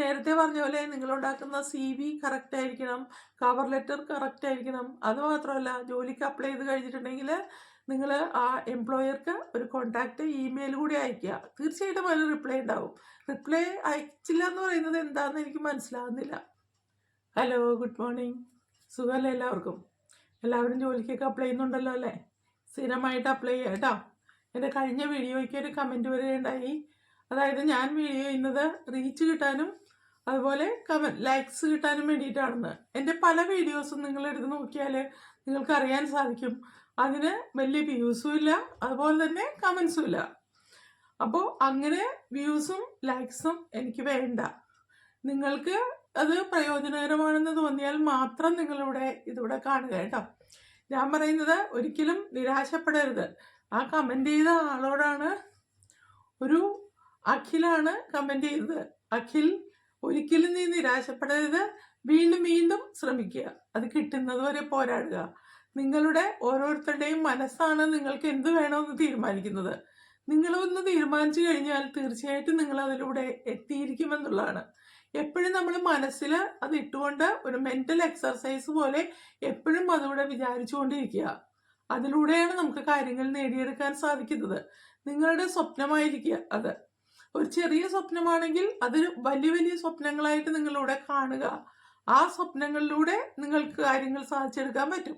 നേരത്തെ പറഞ്ഞ പോലെ നിങ്ങൾ ഉണ്ടാക്കുന്ന സി വി കറക്റ്റ് ആയിരിക്കണം കവർ ലെറ്റർ കറക്റ്റ് ആയിരിക്കണം. അത് മാത്രമല്ല ജോലിക്ക് അപ്ലൈ ചെയ്ത് കഴിഞ്ഞിട്ടുണ്ടെങ്കിൽ നിങ്ങൾ ആ എംപ്ലോയർക്ക് ഒരു കോണ്ടാക്ട് ഇമെയിൽ കൂടി അയക്കുക തീർച്ചയായിട്ടും അതിന് റിപ്ലൈ ഉണ്ടാവും. റിപ്ലൈ അയച്ചില്ല എന്ന് പറയുന്നത് എന്താണെന്ന് എനിക്ക് മനസ്സിലാകുന്നില്ല ഹലോ ഗുഡ് മോർണിംഗ് സുഖമല്ലേ എല്ലാവർക്കും? എല്ലാവരും ജോലിക്കൊക്കെ അപ്ലൈ ചെയ്യുന്നുണ്ടല്ലോ അല്ലേ? സ്ഥിരമായിട്ട് അപ്ലൈ ചെയ്യുക കേട്ടോ. എന്റെ കഴിഞ്ഞ വീഡിയോയ്ക്ക് ഒരു കമന്റ് വരികയുണ്ടായി അതായത് ഞാൻ വീഡിയോ ചെയ്യുന്നത് റീച്ച് കിട്ടാനും അതുപോലെ കമൻ ലൈക്സ് കിട്ടാനും വേണ്ടിയിട്ടാണെന്ന്. എന്റെ പല വീഡിയോസും നിങ്ങൾ എടുത്ത് നോക്കിയാൽ നിങ്ങൾക്ക് അറിയാൻ സാധിക്കും. അതിന് വലിയ വ്യൂസും ഇല്ല അതുപോലെ തന്നെ കമൻസും ഇല്ല. അപ്പോൾ അങ്ങനെ വ്യൂസും ലൈക്സും എനിക്ക് വേണ്ട. നിങ്ങൾക്ക് അത് പ്രയോജനകരമാണെന്ന് തോന്നിയാൽ മാത്രം നിങ്ങളിവിടെ ഇതിവിടെ കാണുക കേട്ടോ. ഞാൻ പറയുന്നത് ഒരിക്കലും നിരാശപ്പെടരുത്. ആ കമന്റ് ചെയ്ത ആളോടാണ് ഒരു അഖിലാണ് കമന്റ് ചെയ്തത്. അഖിൽ ഒരിക്കലും നീ നിരാശപ്പെടരുത്. വീണ്ടും വീണ്ടും ശ്രമിക്കുക. അത് കിട്ടുന്നത് വരെ പോരാടുക. നിങ്ങളുടെ ഓരോരുത്തരുടെയും മനസ്സാണ് നിങ്ങൾക്ക് എന്ത് വേണമെന്ന് തീരുമാനിക്കുന്നത്. നിങ്ങളൊന്ന് തീരുമാനിച്ചു കഴിഞ്ഞാൽ തീർച്ചയായിട്ടും നിങ്ങൾ അതിലൂടെ എത്തിയിരിക്കുമെന്നുള്ളതാണ്. എപ്പോഴും നമ്മൾ മനസ്സിൽ അത് ഇട്ടുകൊണ്ട് ഒരു മെന്റൽ എക്സർസൈസ് പോലെ എപ്പോഴും അതിലൂടെ വിചാരിച്ചുകൊണ്ടിരിക്കുക. അതിലൂടെയാണ് നമുക്ക് കാര്യങ്ങൾ നേടിയെടുക്കാൻ സാധിക്കുന്നത്. നിങ്ങളുടെ സ്വപ്നമായിരിക്കുക അത്. ഒരു ചെറിയ സ്വപ്നമാണെങ്കിൽ അത് വലിയ വലിയ സ്വപ്നങ്ങളായിട്ട് നിങ്ങളിവിടെ കാണുക. ആ സ്വപ്നങ്ങളിലൂടെ നിങ്ങൾക്ക് കാര്യങ്ങൾ സാധിച്ചെടുക്കാൻ പറ്റും.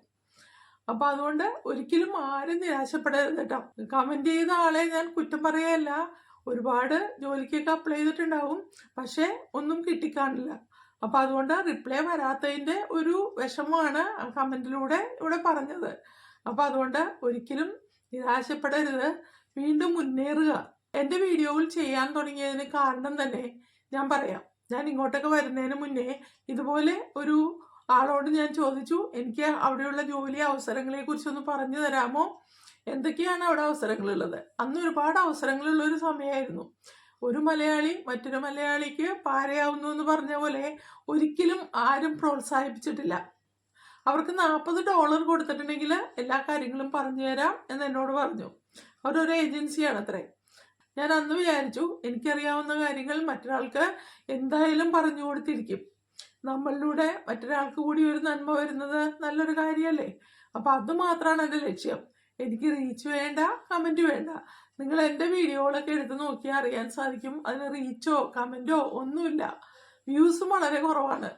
അപ്പൊ അതുകൊണ്ട് ഒരിക്കലും ആരും നിരാശപ്പെടരുത് കേട്ടോ. കമന്റ് ചെയ്ത ആളെ ഞാൻ കുറ്റം പറയല്ല ഒരുപാട് ജോലിക്കൊക്കെ അപ്ലൈ ചെയ്തിട്ടുണ്ടാവും. പക്ഷെ ഒന്നും കിട്ടിക്കാണില്ല. അപ്പൊ അതുകൊണ്ട് റിപ്ലൈ വരാത്തതിന്റെ ഒരു വിഷമമാണ് ആ കമന്റിലൂടെ ഇവിടെ പറഞ്ഞത്. അപ്പൊ അതുകൊണ്ട് ഒരിക്കലും നിരാശപ്പെടരുത്. വീണ്ടും മുന്നേറുക. എന്റെ വീഡിയോകൾ ചെയ്യാൻ തുടങ്ങിയതിന് കാരണം തന്നെ ഞാൻ പറയാം. ഞാൻ ഇങ്ങോട്ടൊക്കെ വരുന്നതിന് മുന്നേ ഇതുപോലെ ഒരു ആളോട് ഞാൻ ചോദിച്ചു എനിക്ക് അവിടെയുള്ള ജോലി അവസരങ്ങളെ കുറിച്ചൊന്ന് പറഞ്ഞു തരാമോ? എന്തൊക്കെയാണ് അവിടെ അവസരങ്ങളുള്ളത്? അന്ന് ഒരുപാട് അവസരങ്ങളുള്ള ഒരു സമയമായിരുന്നു ഒരു മലയാളി മറ്റൊരു മലയാളിക്ക് പാരയാവുന്നു എന്ന് പറഞ്ഞ പോലെ ഒരിക്കലും ആരും പ്രോത്സാഹിപ്പിച്ചിട്ടില്ല. അവർക്ക് നാൽപ്പത് ഡോളർ കൊടുത്തിട്ടുണ്ടെങ്കിൽ എല്ലാ കാര്യങ്ങളും പറഞ്ഞു തരാം എന്ന് എന്നോട് പറഞ്ഞു. അവരൊരു ഏജൻസിയാണ് അത്രേ ഞാൻ അന്ന് വിചാരിച്ചു എനിക്കറിയാവുന്ന കാര്യങ്ങൾ മറ്റൊരാൾക്ക് എന്തായാലും പറഞ്ഞു കൊടുത്തിരിക്കും. നമ്മളിലൂടെ മറ്റൊരാൾക്ക് കൂടി ഒരു നന്മ വരുന്നത് നല്ലൊരു കാര്യമല്ലേ അപ്പൊ അത് മാത്രമാണ് എന്റെ ലക്ഷ്യം. എനിക്ക് റീച്ച് വേണ്ട കമന്റ് വേണ്ട. നിങ്ങൾ എന്റെ വീഡിയോകളൊക്കെ എടുത്ത് നോക്കിയാൽ അറിയാൻ സാധിക്കും. അതിന് റീച്ചോ കമന്റോ ഒന്നുമില്ല. വ്യൂസും വളരെ കുറവാണ്.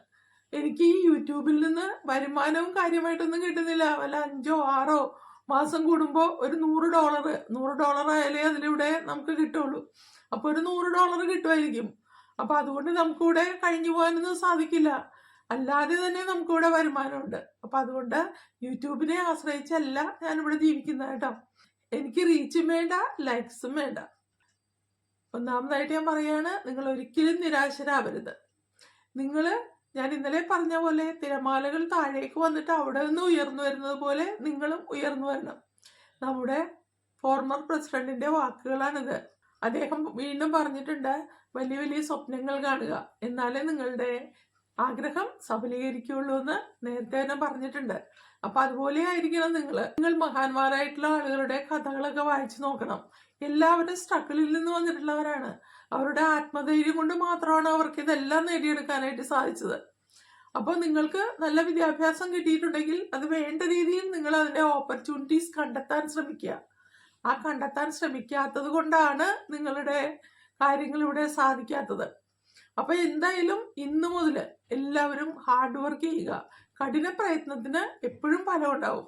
എനിക്ക് ഈ യൂട്യൂബിൽ നിന്ന് വരുമാനവും കാര്യമായിട്ടൊന്നും കിട്ടുന്നില്ല. വല്ല അഞ്ചോ ആറോ മാസം കൂടുമ്പോൾ ഒരു നൂറ് ഡോളർ നൂറ് ഡോളർ ആയാലേ അതിലൂടെ നമുക്ക് കിട്ടുള്ളൂ. അപ്പോൾ ഒരു നൂറ് ഡോളർ കിട്ടുമായിരിക്കും. അപ്പോൾ അതുകൊണ്ട് നമുക്കിവിടെ കഴിഞ്ഞു പോകാനൊന്നും സാധിക്കില്ല. അല്ലാതെ തന്നെ നമുക്കിവിടെ വരുമാനമുണ്ട്. അപ്പം അതുകൊണ്ട് യൂട്യൂബിനെ ആശ്രയിച്ചല്ല ഞാനിവിടെ ജീവിക്കുന്നത് കേട്ടോ. എനിക്ക് റീച്ചും വേണ്ട ലൈക്സും വേണ്ട. ഒന്നാമതായിട്ട് ഞാൻ പറയാണ് നിങ്ങൾ ഒരിക്കലും നിരാശരാവരുത്. നിങ്ങൾ ഞാൻ ഇന്നലെ പറഞ്ഞ പോലെ തിരമാലകൾ താഴേക്ക് വന്നിട്ട് അവിടെ നിന്ന് ഉയർന്നു വരുന്നത് പോലെ നിങ്ങളും ഉയർന്നു വരണം. നമ്മുടെ ഫോർമർ പ്രസിഡന്റിന്റെ വാക്കുകളാണിത്. അദ്ദേഹം വീണ്ടും പറഞ്ഞിട്ടുണ്ട് വലിയ വലിയ സ്വപ്നങ്ങൾ കാണുക. എന്നാലേ നിങ്ങളുടെ ആഗ്രഹം സഫലീകരിക്കുള്ളൂ എന്ന് നേരത്തെ തന്നെ പറഞ്ഞിട്ടുണ്ട്. അപ്പൊ അതുപോലെ ആയിരിക്കണം നിങ്ങൾ നിങ്ങൾ മഹാന്മാരായിട്ടുള്ള ആളുകളുടെ കഥകളൊക്കെ വായിച്ചു നോക്കണം. എല്ലാവരും സ്ട്രഗിളിൽ നിന്ന് വന്നിട്ടുള്ളവരാണ്. അവരുടെ ആത്മധൈര്യം കൊണ്ട് മാത്രമാണ് അവർക്ക് ഇതെല്ലാം നേടിയെടുക്കാനായിട്ട് സാധിച്ചത്. അപ്പോൾ നിങ്ങൾക്ക് നല്ല വിദ്യാഭ്യാസം കിട്ടിയിട്ടുണ്ടെങ്കിൽ അത് വേണ്ട രീതിയിൽ നിങ്ങൾ അതിന്റെ ഓപ്പർച്യൂണിറ്റീസ് കണ്ടെത്താൻ ശ്രമിക്കുക. ആ കണ്ടെത്താൻ ശ്രമിക്കാത്തത് കൊണ്ടാണ് നിങ്ങളുടെ കാര്യങ്ങൾ ഇവിടെ സാധിക്കാത്തത്. അപ്പൊ എന്തായാലും ഇന്നു മുതൽ എല്ലാവരും ഹാർഡ് വർക്ക് ചെയ്യുക. കഠിന പ്രയത്നത്തിന് എപ്പോഴും ഫലം ഉണ്ടാവും.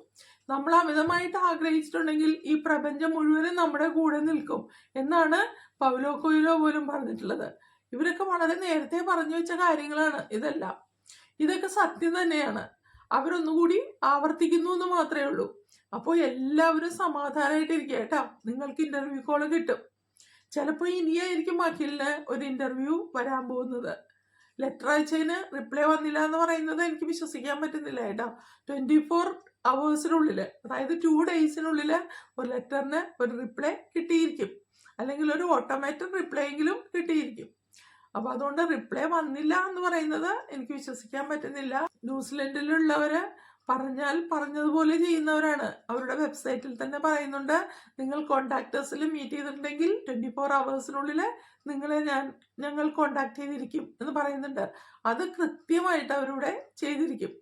നമ്മൾ അമിതമായിട്ട് ആഗ്രഹിച്ചിട്ടുണ്ടെങ്കിൽ ഈ പ്രപഞ്ചം മുഴുവനും നമ്മുടെ കൂടെ നിൽക്കും. എന്നാണ് പൗലോ കൊയിലോ പോലും പറഞ്ഞിട്ടുള്ളത്. ഇവരൊക്കെ വളരെ നേരത്തെ പറഞ്ഞു വെച്ച കാര്യങ്ങളാണ് ഇതെല്ലാം. ഇതൊക്കെ സത്യം തന്നെയാണ്. അവരൊന്നുകൂടി ആവർത്തിക്കുന്നു എന്ന് മാത്രമേ ഉള്ളൂ. അപ്പോൾ എല്ലാവരും സമാധാനമായിട്ടിരിക്കുക കേട്ടോ. നിങ്ങൾക്ക് ഇന്റർവ്യൂ കോൾ കിട്ടും. ചിലപ്പോൾ ഇനിയായിരിക്കും അഖിലിന് ഒരു ഇന്റർവ്യൂ വരാൻ പോകുന്നത്. ലെറ്റർ അയച്ചതിന് റിപ്ലൈ വന്നില്ല എന്ന് പറയുന്നത് എനിക്ക് വിശ്വസിക്കാൻ പറ്റുന്നില്ല കേട്ടോ. ട്വന്റി ഫോർ അവേഴ്സിനുള്ളിൽ അതായത് ടു ഡേയ്സിനുള്ളിൽ ഒരു ലെറ്ററിന് ഒരു റിപ്ലൈ കിട്ടിയിരിക്കും. അല്ലെങ്കിൽ ഒരു ഓട്ടോമാറ്റിക് റിപ്ലൈ എങ്കിലും കിട്ടിയിരിക്കും. അപ്പൊ അതുകൊണ്ട് റിപ്ലൈ വന്നില്ല എന്ന് പറയുന്നത് എനിക്ക് വിശ്വസിക്കാൻ പറ്റുന്നില്ല. ന്യൂസിലൻഡിലുള്ളവര് പറഞ്ഞാൽ പറഞ്ഞതുപോലെ ചെയ്യുന്നവരാണ്. അവരുടെ വെബ്സൈറ്റിൽ തന്നെ പറയുന്നുണ്ട് നിങ്ങൾ കോണ്ടാക്ടേഴ്സിൽ മീറ്റ് ചെയ്തിട്ടുണ്ടെങ്കിൽ ട്വന്റി ഫോർ അവേഴ്സിനുള്ളിൽ നിങ്ങളെ ഞാൻ ഞങ്ങൾ കോണ്ടാക്ട് ചെയ്തിരിക്കും എന്ന് പറയുന്നുണ്ട്. അത് കൃത്യമായിട്ട് അവരിവിടെ ചെയ്തിരിക്കും.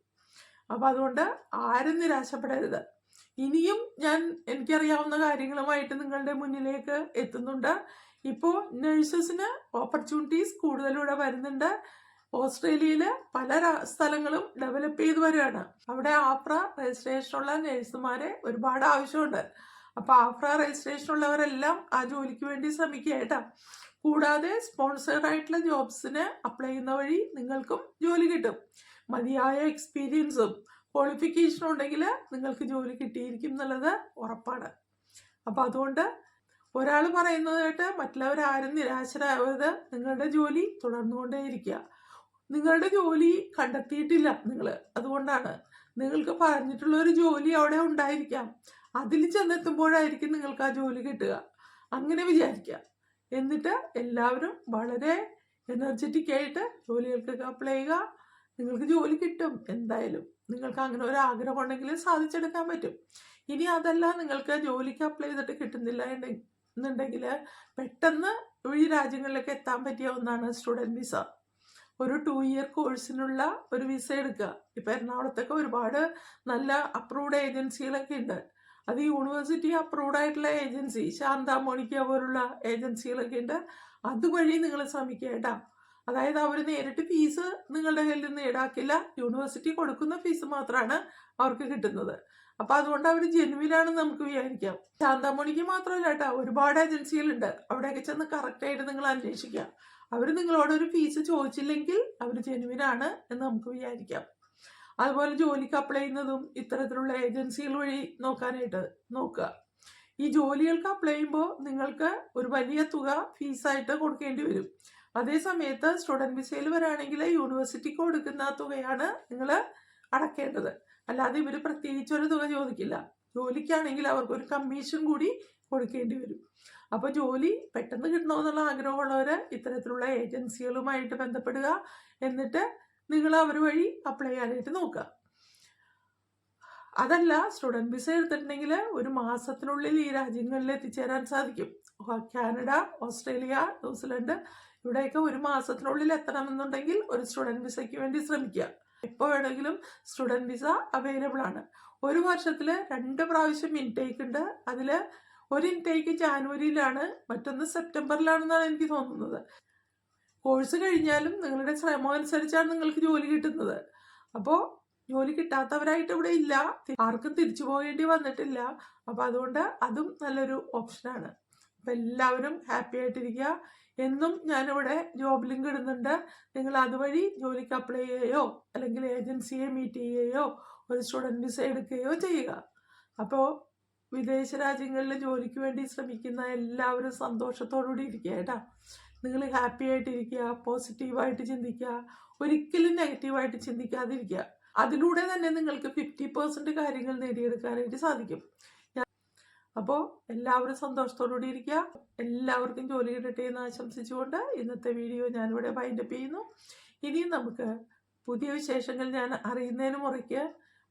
അപ്പം അതുകൊണ്ട് ആരും നിരാശപ്പെടരുത്. ഇനിയും ഞാൻ എനിക്കറിയാവുന്ന കാര്യങ്ങളുമായിട്ട് നിങ്ങളുടെ മുന്നിലേക്ക് എത്തുന്നുണ്ട്. ഇപ്പോൾ നഴ്സസിന് ഓപ്പർച്യൂണിറ്റീസ് കൂടുതലൂടെ വരുന്നുണ്ട്. ഓസ്ട്രേലിയയിൽ പല സ്ഥലങ്ങളും ഡെവലപ്പ് ചെയ്ത് വരികയാണ്. അവിടെ ആഫ്ര രജിസ്ട്രേഷനുള്ള നഴ്സുമാരെ ഒരുപാട് ആവശ്യമുണ്ട്. അപ്പോൾ ആഫ്ര രജിസ്ട്രേഷൻ ഉള്ളവരെല്ലാം ആ ജോലിക്ക് വേണ്ടി ശ്രമിക്കുക കേട്ടോ. കൂടാതെ സ്പോൺസേഡ് ആയിട്ടുള്ള ജോബ്സിന് അപ്ലൈ ചെയ്യുന്ന വഴി നിങ്ങൾക്കും ജോലി കിട്ടും. മതിയായ എക്സ്പീരിയൻസും ക്വാളിഫിക്കേഷനും ഉണ്ടെങ്കിൽ നിങ്ങൾക്ക് ജോലി കിട്ടിയിരിക്കും എന്നുള്ളത് ഉറപ്പാണ്. അപ്പോൾ അതുകൊണ്ട് ഒരാൾ പറയുന്നത് കേട്ട് മറ്റുള്ളവരാരും നിരാശരാകരുത് നിങ്ങളുടെ ജോലി തുടർന്നുകൊണ്ടേയിരിക്കുക. നിങ്ങളുടെ ജോലി കണ്ടെത്തിയിട്ടില്ല നിങ്ങൾ അതുകൊണ്ടാണ് നിങ്ങൾക്ക് പറഞ്ഞിട്ടുള്ള ഒരു ജോലി അവിടെ ഉണ്ടായിരിക്കാം. അതിൽ ചെന്നെത്തുമ്പോഴായിരിക്കും നിങ്ങൾക്ക് ആ ജോലി കിട്ടുക. അങ്ങനെ വിചാരിക്കുക. എന്നിട്ട് എല്ലാവരും വളരെ എനർജറ്റിക് ആയിട്ട് ജോലികൾക്കൊക്കെ അപ്ലൈ ചെയ്യുക. നിങ്ങൾക്ക് ജോലി കിട്ടും എന്തായാലും. നിങ്ങൾക്ക് അങ്ങനെ ഒരു ആഗ്രഹം ഉണ്ടെങ്കിൽ സാധിച്ചെടുക്കാൻ പറ്റും. ഇനി അതല്ല നിങ്ങൾക്ക് ജോലിക്ക് അപ്ലൈ ചെയ്തിട്ട് കിട്ടുന്നില്ല എന്നെ- എന്നുണ്ടെങ്കിൽ പെട്ടെന്ന് ഈ രാജ്യങ്ങളിലേക്ക് എത്താൻ പറ്റിയ ഒന്നാണ് സ്റ്റുഡന്റ് വിസ ഒരു ടു ഇയർ കോഴ്സിനുള്ള ഒരു വിസ എടുക്കുക. ഇപ്പം എറണാകുളത്തൊക്കെ ഒരുപാട് നല്ല അപ്രൂവ്ഡ് ഏജൻസികളൊക്കെ ഉണ്ട്. അത് യൂണിവേഴ്സിറ്റി അപ്രൂവ്ഡ് ആയിട്ടുള്ള ഏജൻസി ശാന്താമോണിക്ക പോലുള്ള ഏജൻസികളൊക്കെ ഉണ്ട്. അതുവഴി നിങ്ങൾ ശ്രമിക്കുക കേട്ടോ. അതായത് അവർ നേരിട്ട് ഫീസ് നിങ്ങളുടെ കയ്യിൽ നിന്ന് ഈടാക്കില്ല. യൂണിവേഴ്സിറ്റി കൊടുക്കുന്ന ഫീസ് മാത്രമാണ് അവർക്ക് കിട്ടുന്നത്. അപ്പം അതുകൊണ്ട് അവർ ജെനുവിനാണെന്ന് നമുക്ക് വിചാരിക്കാം. ശാന്താമണിക്ക് മാത്രമല്ല കേട്ടോ ഒരുപാട് ഏജൻസികളുണ്ട്. അവിടെയൊക്കെ ചെന്ന് കറക്റ്റായിട്ട് നിങ്ങൾ അന്വേഷിക്കുക അവർ നിങ്ങളോട് ഒരു ഫീസ് ചോദിച്ചില്ലെങ്കിൽ അവർ ജെനുവിനാണ് എന്ന് നമുക്ക് വിചാരിക്കാം. അതുപോലെ ജോലിക്ക് അപ്ലൈ ചെയ്യുന്നതും ഇത്തരത്തിലുള്ള ഏജൻസികൾ വഴി നോക്കാനായിട്ട് നോക്കുക. ഈ ജോലികൾക്ക് അപ്ലൈ ചെയ്യുമ്പോൾ നിങ്ങൾക്ക് ഒരു വലിയ തുക ഫീസായിട്ട് കൊടുക്കേണ്ടി വരും. അതേ സമയത്ത് സ്റ്റുഡന്റ് വിസയിൽ വരാണെങ്കിൽ യൂണിവേഴ്സിറ്റിക്ക് കൊടുക്കുന്ന തുകയാണ് നിങ്ങൾ അടക്കേണ്ടത്. അല്ലാതെ ഇവർ പ്രത്യേകിച്ച് ഒരു തുക ചോദിക്കില്ല. ജോലിക്കാണെങ്കിൽ അവർക്ക് ഒരു കമ്മീഷൻ കൂടി കൊടുക്കേണ്ടി വരും. അപ്പോൾ ജോലി പെട്ടെന്ന് കിട്ടണമെന്നുള്ള ആഗ്രഹമുള്ളവർ ഇത്തരത്തിലുള്ള ഏജൻസികളുമായിട്ട് ബന്ധപ്പെടുക. എന്നിട്ട് നിങ്ങൾ അവർ വഴി അപ്ലൈ ചെയ്യാനായിട്ട് നോക്കുക. അതല്ല സ്റ്റുഡന്റ് വിസ എടുത്തിട്ടുണ്ടെങ്കിൽ ഒരു മാസത്തിനുള്ളിൽ ഈ രാജ്യങ്ങളിൽ എത്തിച്ചേരാൻ സാധിക്കും. കാനഡ ഓസ്ട്രേലിയ ന്യൂസിലൻഡ് ഇവിടെയൊക്കെ ഒരു മാസത്തിനുള്ളിൽ എത്തണമെന്നുണ്ടെങ്കിൽ ഒരു സ്റ്റുഡന്റ് വിസയ്ക്ക് വേണ്ടി ശ്രമിക്കുക. എപ്പോൾ വേണമെങ്കിലും സ്റ്റുഡന്റ് വിസ അവൈലബിൾ ആണ്. ഒരു വർഷത്തിൽ രണ്ട് പ്രാവശ്യം ഇൻടേക്ക് ഉണ്ട്. അതിൽ ഒരു ഇൻടേക്ക് ജാനുവരിയിലാണ് മറ്റൊന്ന് സെപ്റ്റംബറിലാണെന്നാണ് എനിക്ക് തോന്നുന്നത്. കോഴ്സ് കഴിഞ്ഞാലും നിങ്ങളുടെ ശ്രമം അനുസരിച്ചാണ് നിങ്ങൾക്ക് ജോലി കിട്ടുന്നത്. അപ്പോൾ ജോലി കിട്ടാത്തവരായിട്ട് ഇവിടെ ഇല്ല. ആർക്കും തിരിച്ചു പോകേണ്ടി വന്നിട്ടില്ല. അപ്പോൾ അതുകൊണ്ട് അതും നല്ലൊരു ഓപ്ഷനാണ് അപ്പം എല്ലാവരും ഹാപ്പി ആയിട്ടിരിക്കുക. എന്നും ഞാനിവിടെ ജോബ് ലിങ്ക് ഇടുന്നുണ്ട്. നിങ്ങൾ അതുവഴി ജോലിക്ക് അപ്ലൈ ചെയ്യുകയോ അല്ലെങ്കിൽ ഏജൻസിയെ മീറ്റ് ചെയ്യുകയോ ഒരു സ്റ്റുഡന്റ് വിസ എടുക്കുകയോ ചെയ്യുക. അപ്പോൾ വിദേശ രാജ്യങ്ങളിൽ ജോലിക്ക് വേണ്ടി ശ്രമിക്കുന്ന എല്ലാവരും സന്തോഷത്തോടുകൂടി ഇരിക്കുക കേട്ടോ. നിങ്ങൾ ഹാപ്പി ആയിട്ടിരിക്കുക പോസിറ്റീവായിട്ട് ചിന്തിക്കുക ഒരിക്കലും നെഗറ്റീവായിട്ട് ചിന്തിക്കാതിരിക്കുക. അതിലൂടെ തന്നെ നിങ്ങൾക്ക് ഫിഫ്റ്റി പെർസെന്റ് കാര്യങ്ങൾ നേടിയെടുക്കാനായിട്ട് സാധിക്കും. അപ്പോൾ എല്ലാവരും സന്തോഷത്തോടുകൂടി ഇരിക്കുക. എല്ലാവർക്കും ജോലി കിട്ടട്ടെ എന്ന് ആശംസിച്ചുകൊണ്ട് ഇന്നത്തെ വീഡിയോ ഞാനിവിടെ വൈൻഡപ്പ് ചെയ്യുന്നു. ഇനിയും നമുക്ക് പുതിയ വിശേഷങ്ങൾ ഞാൻ അറിയുന്നതിന് മുറയ്ക്ക്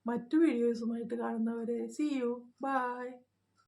മറ്റു വീഡിയോസുമായിട്ട് കാണുന്നവരെ സി യു ബൈ